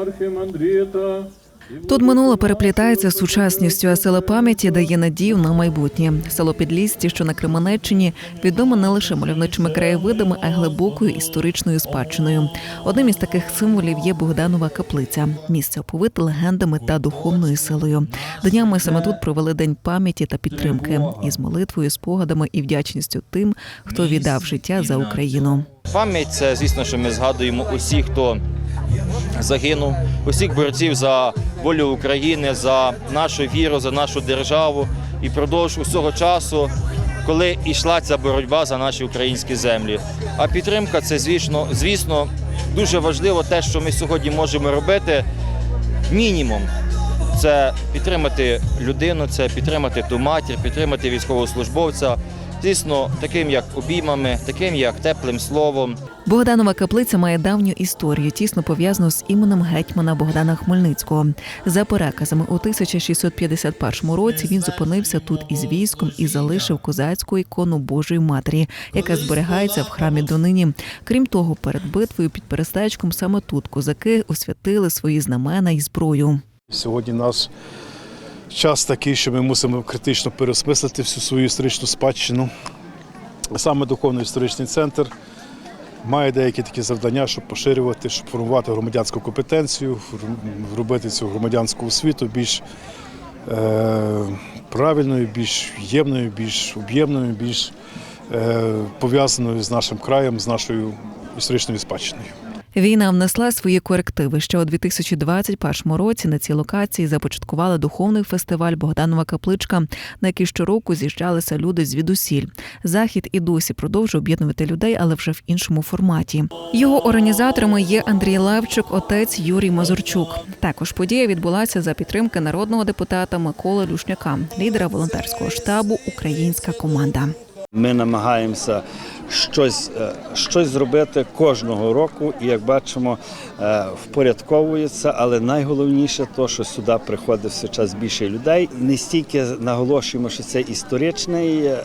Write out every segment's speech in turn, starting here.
архимандрита. Тут минуле переплітається з сучасністю, а сила пам'яті дає надію на майбутнє. Село Підлісті, що на Кременеччині, відоме не лише мальовничими краєвидами, а й глибокою історичною спадщиною. Одним із таких символів є Богданова каплиця, місце оповите легендами та духовною силою. Днями саме тут провели день пам'яті та підтримки із молитвою, спогадами і вдячністю тим, хто віддав життя за Україну. Пам'ять це, звісно, що ми згадуємо усіх, хто загинув, усіх борців за волю України, за нашу віру, за нашу державу. І впродовж усього часу, коли йшла ця боротьба за наші українські землі. А підтримка це, звісно, звісно, дуже важливо те, що ми сьогодні можемо робити мінімум. Це підтримати людину, це підтримати ту матір, підтримати військовослужбовця. Звісно, таким як обіймами, таким як теплим словом. Богданова каплиця має давню історію, тісно пов'язану з іменем гетьмана Богдана Хмельницького. За переказами, у 1651 році він зупинився тут із військом і залишив козацьку ікону Божої Матері, яка зберігається в храмі донині. Крім того, перед битвою під перестечком саме тут козаки освятили свої знамена і зброю. Сьогодні наш час такий, що ми мусимо критично переосмислити всю свою історичну спадщину. Саме духовно-історичний центр має деякі такі завдання, щоб поширювати, щоб формувати громадянську компетенцію, робити цю громадянську освіту більш е, правильною, більш ємною, більш об'ємною, більш е, пов'язаною з нашим краєм, з нашою історичною спадщиною. Війна внесла свої корективи. Ще у 2021 році на цій локації започаткували духовний фестиваль Богданова капличка, на який щороку з'їжджалися люди звідусіль. Захід і досі продовжує об'єднувати людей, але вже в іншому форматі. Його організаторами є Андрій Левчук, отець Юрій Мазурчук. Також подія відбулася за підтримки народного депутата Миколи Люшняка, лідера волонтерського штабу Українська команда. Ми намагаємося щось, е, щось зробити кожного року, і як бачимо, е, впорядковується. Але найголовніше то, що сюди приходить все час більше людей. Не стільки наголошуємо, що це історичний е,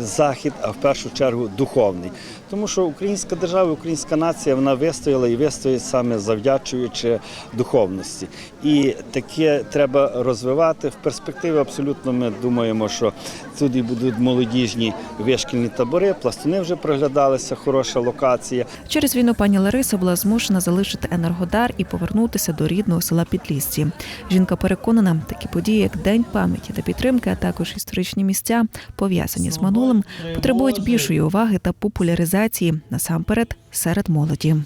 захід, а в першу чергу духовний. Тому що українська держава, українська нація вона вистояла і вистоїть саме завдячуючи духовності. І таке треба розвивати. В перспективі абсолютно ми думаємо, що тут і будуть молодіжні вишкільні табори, пластуни вже проглядалися, хороша локація. Через війну пані Лариса була змушена залишити енергодар і повернутися до рідного села Підлісці. Жінка переконана, такі події, як День пам'яті та підтримки, а також історичні місця, пов'язані з минулим, потребують більшої уваги та популяризації насамперед серед молоді.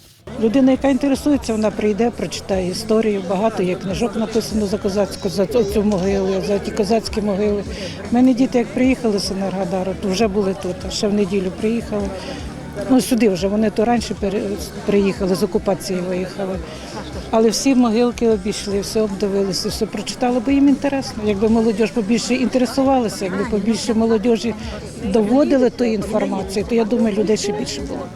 Людина, яка інтересується, вона прийде, прочитає історію. Багато є книжок написано за козацьку, за цю могилу, за ті козацькі могили. У мене діти, як приїхали з Енергодару, то вже були тут, ще в неділю приїхали. Ну, сюди вже вони то раніше приїхали, з окупації виїхали. Але всі могилки обійшли, все обдивилися, все прочитали, бо їм інтересно. Якби молодь побільше інтересувалася, якби побільше молодіжі доводили ту інформацію, то я думаю, людей ще більше було.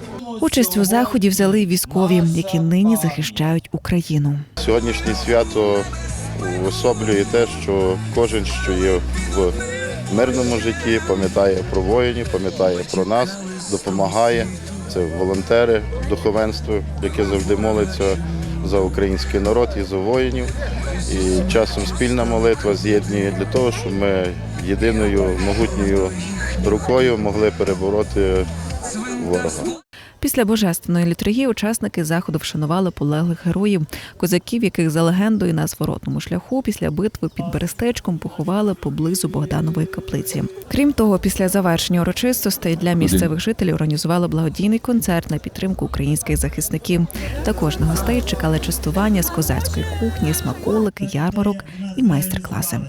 Участь у заході взяли військові, які нині захищають Україну. Сьогоднішнє свято особлює те, що кожен, що є в мирному житті, пам'ятає про воїнів, пам'ятає про нас, допомагає. Це волонтери, духовенство, яке завжди молиться за український народ і за воїнів. І часом спільна молитва з'єднує для того, щоб ми єдиною могутньою рукою могли перебороти ворога. Після божественної літургії учасники заходу вшанували полеглих героїв, козаків, яких за легендою на зворотному шляху після битви під Берестечком поховали поблизу Богданової каплиці. Крім того, після завершення урочистостей для місцевих жителів організували благодійний концерт на підтримку українських захисників. Також на гостей чекали частування з козацької кухні, смаколики, ярмарок і майстер-класи.